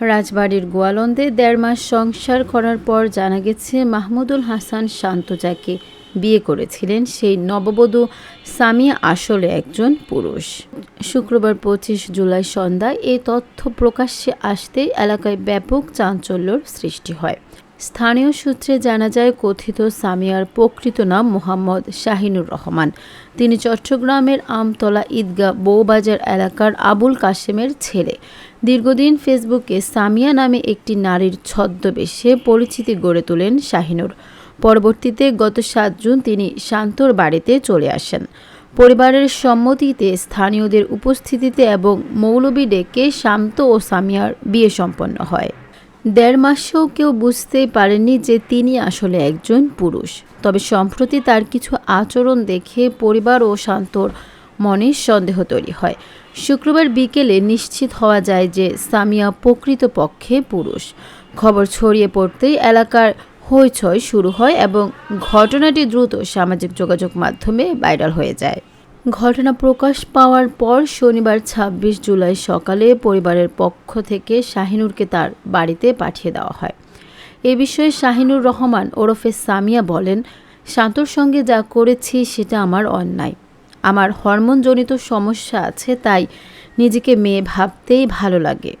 রাজবাড়ির গোয়ালন্দে দেড় মাস সংসার করার পর জানা গেছে, মাহমুদুল হাসান শান্ত যাকে বিয়ে করেছিলেন সেই নববধূ সামিয়া আসলে একজন পুরুষ। শুক্রবার পঁচিশ জুলাই সন্ধ্যায় এই তথ্য প্রকাশ্যে আসতেই এলাকায় ব্যাপক চাঞ্চল্যর সৃষ্টি হয়। স্থানীয় সূত্রে জানা যায়, কথিত সামিয়ার প্রকৃত নাম মোহাম্মদ শাহিনুর রহমান। তিনি চট্টগ্রামের আমতলা ঈদগাহ বৌবাজার এলাকার আবুল কাশেমের ছেলে। দীর্ঘদিন ফেসবুকে সামিয়া নামে একটি নারীর ছদ্মবেশে পরিচিতি গড়ে তোলেন শাহিনুর। পরবর্তীতে গত সাত জুন তিনি শান্তর বাড়িতে চলে আসেন। পরিবারের সম্মতিতে স্থানীয়দের উপস্থিতিতে এবং মৌলবি ডেকে শান্ত ও সামিয়ার বিয়ে সম্পন্ন হয়। দেড় মাসেও কেউ বুঝতেই পারেননি যে তিনি আসলে একজন পুরুষ। তবে সম্প্রতি তার কিছু আচরণ দেখে পরিবার ও শান্তর মনে সন্দেহ তৈরি হয়। শুক্রবার বিকেলে নিশ্চিত হওয়া যায় যে সামিয়া প্রকৃতপক্ষে পুরুষ। খবর ছড়িয়ে পড়তেই এলাকার হইচই শুরু হয় এবং ঘটনাটি দ্রুত সামাজিক যোগাযোগ মাধ্যমে ভাইরাল হয়ে যায়। ঘটনা প্রকাশ পাওয়ার পর শনিবার ২৬ জুলাই সকালে পরিবারের পক্ষ থেকে শাহিনুরকে তার বাড়িতে পাঠিয়ে দেওয়া হয়। এ বিষয়ে শাহিনুর রহমান ওরফে সামিয়া বলেন শান্তর সঙ্গে যা করেছি সেটা আমার অন্যায়। আমার হরমোনজনিত সমস্যা আছে, তাই নিজেকে মেয়ে ভাবতেই ভালো লাগে।